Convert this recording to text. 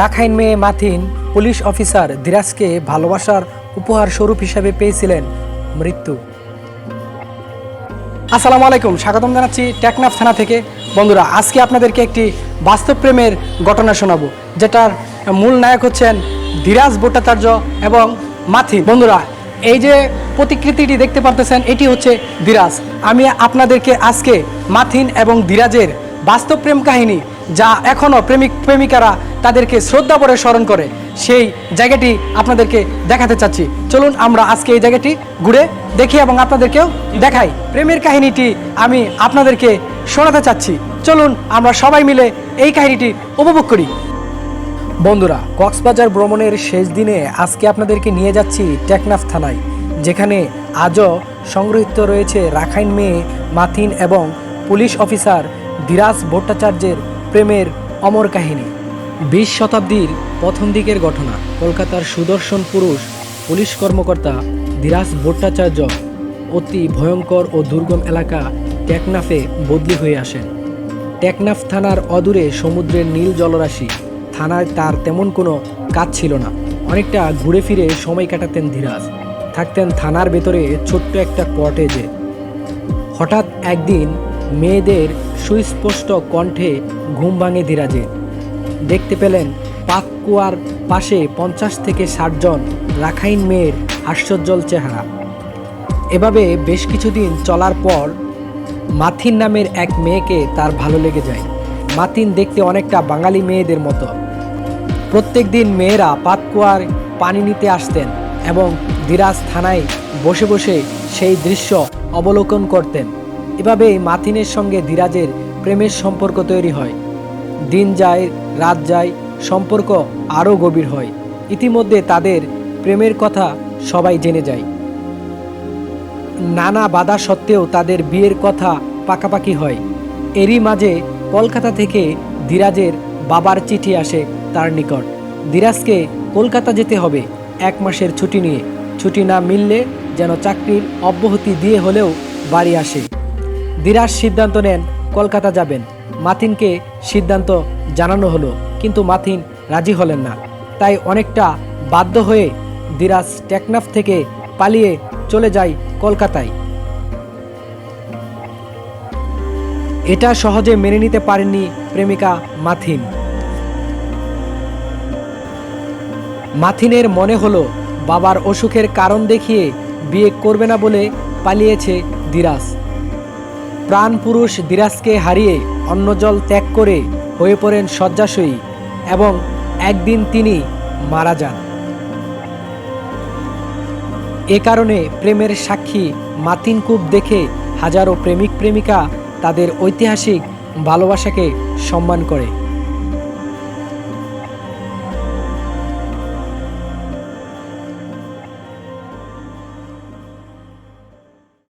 Rakhine মেয়ে Mathin police officer ধীরাজকে ভালোবাসার উপহার স্বরূপ হিসাবে পেয়েছিলেন মৃত্যু। আসসালামু আলাইকুম, স্বাগতম জানাচ্ছি টেকনাফ থানা থেকে। বন্ধুরা, আজকে আপনাদেরকে একটি বাস্তব প্রেমের ঘটনা শোনাবো, যেটার মূল নায়ক হচ্ছেন ধীরাজ ভট্টাচার্য এবং মাথিন। বন্ধুরা, এই যে প্রতিকৃতিটি দেখতে পারতেছেন, এটি হচ্ছে ধীরাজ। আমি আপনাদেরকে আজকে মাথিন এবং ধীরাজের বাস্তব প্রেম কাহিনী যা এখনও প্রেমিক প্রেমিকারা তাদেরকে শ্রদ্ধা করে স্মরণ করে। সেই জায়গাটি আপনাদেরকে দেখাতে চাচ্ছি। চলুন আমরা আজকে এই জায়গাটি ঘুরে দেখি এবং আপনাদেরকেও দেখাই। প্রেমের কাহিনীটি আমি আপনাদেরকে শোনাতে চাচ্ছি। চলুন আমরা সবাই মিলে এই কাহিনীটি উপভোগ করি। বন্ধুরা, কক্সবাজার ভ্রমণের শেষ দিনে আজকে আপনাদেরকে নিয়ে যাচ্ছি টেকনাফ থানায়, যেখানে আজও সংগৃহীত রয়েছে রাখাইন মেয়ে, মাথিন এবং পুলিশ অফিসার ধীরাজ ভট্টাচার্যের প্রেমের অমর কাহিনী। বিশ শতাব্দীর প্রথম দিকের ঘটনা, কলকাতার সুদর্শন পুরুষ, পুলিশ কর্মকর্তা ধীরাজ ভট্টাচার্য অতি ভয়ঙ্কর ও দুর্গম এলাকা টেকনাফে বদলি হয়ে আসেন। টেকনাফ থানার অদূরে সমুদ্রের নীল জলরাশি, থানায় তার তেমন কোনো কাজ ছিল না। অনেকটা ঘুরে ফিরে সময় কাটাতেন ধীরাজ থাকতেন থানার ভেতরে ছোট্ট একটা কটেজে। হঠাৎ একদিন মেয়েদের সুস্পষ্ট কণ্ঠে ঘুম ভাঙে ধীরাজের। দেখতে পেলেন পাককুয়ার পাশে পঞ্চাশ থেকে ষাট জন রাখাইন মেয়ের হাস্যোজ্জ্বল চেহারা। এভাবে বেশ কিছুদিন চলার পর মাথিন নামের এক মেয়েকে তার ভালো লেগে যায়। মাথিন দেখতে অনেকটা বাঙালি মেয়েদের মতো। প্রত্যেক দিন মেয়েরা পাতকুয়ার পানি নিতে আসতেন এবং দিরাজ থানায় বসে বসে সেই দৃশ্য অবলোকন করতেন। এভাবেই মাথিনের সঙ্গে ধীরাজের প্রেমের সম্পর্ক তৈরি হয়। দিন যায়, রাত যায়, সম্পর্ক আরও গভীর হয়। ইতিমধ্যে তাদের প্রেমের কথা সবাই জেনে যায়। নানা বাধা সত্ত্বেও তাদের বিয়ের কথা পাকাপাকি হয়। এরই মাঝে কলকাতা থেকে ধীরাজের বাবার চিঠি আসে তার নিকট। ধীরাজকে কলকাতা যেতে হবে এক মাসের ছুটি নিয়ে। ছুটি না মিললে যেন চাকরির অব্যাহতি দিয়ে হলেও বাড়ি আসে। ধীরাজ সিদ্ধান্ত নেন কলকাতা যাবেন। মাথিনকে সিদ্ধান্ত জানানো হলো, কিন্তু মাথিন রাজি হলেন না। তাই অনেকটা বাধ্য হয়ে ধীরাজ টেকনাফ থেকে পালিয়ে চলে যায় কলকাতায়। এটা সহজে মেনে নিতে পারেননি প্রেমিকা মাথিন মাথিনের মনে হলো, বাবার অসুখের কারণ দেখিয়ে বিয়ে করবে না বলে পালিয়েছে দিরাজ। প্রাণ পুরুষ দিরাজকে হারিয়ে অন্নজল ত্যাগ করে হয়ে পড়েন শয্যাশয়ী এবং একদিন তিনি মারা যান। এ কারণে প্রেমের সাক্ষী মাতিনকূপ দেখে হাজারো প্রেমিক প্রেমিকা তাদের ঐতিহাসিক ভালোবাসাকে সম্মান করে।